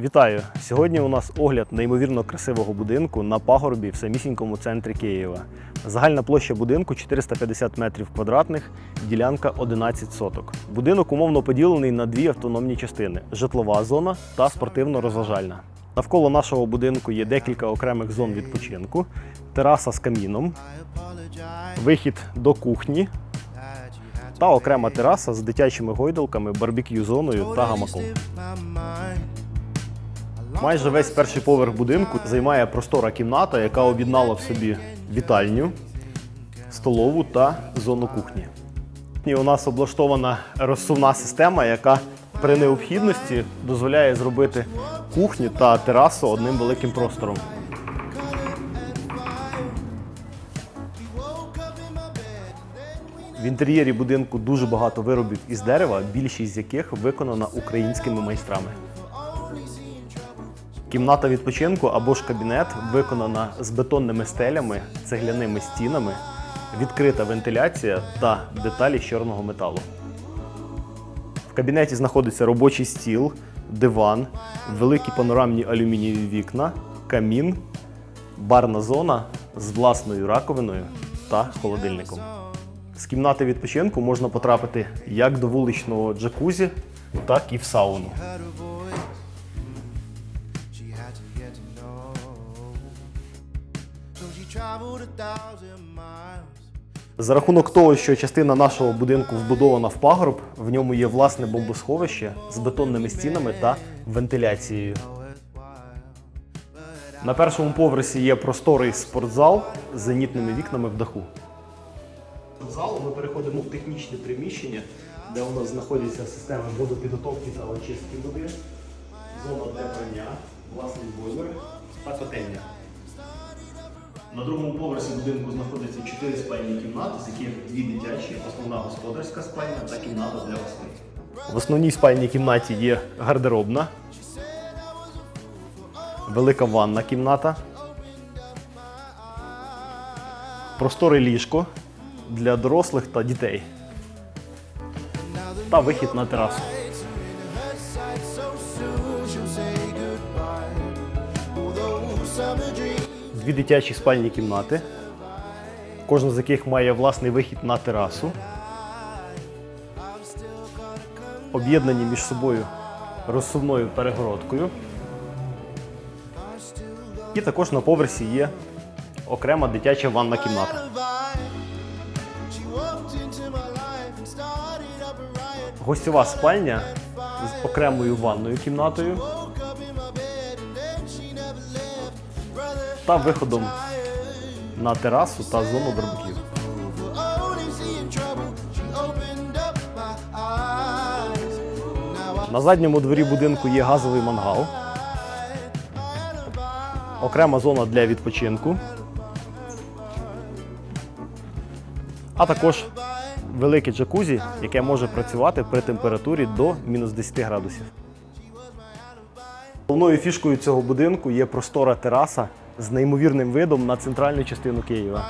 Вітаю! Сьогодні у нас огляд неймовірно красивого будинку на пагорбі в самісінькому центрі Києва. Загальна площа будинку 450 метрів квадратних, ділянка 11 соток. Будинок умовно поділений на дві автономні частини: житлова зона та спортивно-розважальна. Навколо нашого будинку є декілька окремих зон відпочинку, тераса з каміном, вихід до кухні та окрема тераса з дитячими гойдалками, барбекю-зоною та гамаком. Майже весь перший поверх будинку займає простора кімната, яка об'єднала в собі вітальню, столову та зону кухні. І у нас облаштована розсувна система, яка при необхідності дозволяє зробити кухню та терасу одним великим простором. В інтер'єрі будинку дуже багато виробів із дерева, більшість з яких виконана українськими майстрами. Кімната відпочинку або ж кабінет виконана з бетонними стелями, цегляними стінами, відкрита вентиляція та деталі чорного металу. В кабінеті знаходиться робочий стіл, диван, великі панорамні алюмінієві вікна, камін, барна зона з власною раковиною та холодильником. З кімнати відпочинку можна потрапити як до вуличного джакузі, так і в сауну. За рахунок того, що частина нашого будинку вбудована в пагорб, в ньому є власне бомбосховище з бетонними стінами та вентиляцією. На першому поверсі є просторий спортзал з зенітними вікнами в даху. Залу ми переходимо в технічне приміщення, де у нас знаходяться системи водопідготовки та очистки води, зона для прання, власний бойлер та. На другому поверсі будинку знаходиться чотири спальні кімнати, з яких дві дитячі, основна господарська спальня та кімната для гостей. В основній спальній кімнаті є гардеробна, велика ванна кімната, просторе ліжко для дорослих та дітей та вихід на терасу. Дві дитячі спальні кімнати, кожна з яких має власний вихід на терасу. Об'єднані між собою розсувною перегородкою. І також на поверсі є окрема дитяча ванна кімната. Гостьова спальня з окремою ванною кімнатою та виходом на терасу та зону барбекю. На задньому дворі будинку є газовий мангал, окрема зона для відпочинку, а також велике джакузі, яке може працювати при температурі до мінус 10 градусів. Головною фішкою цього будинку є простора тераса з неймовірним видом на центральну частину Києва.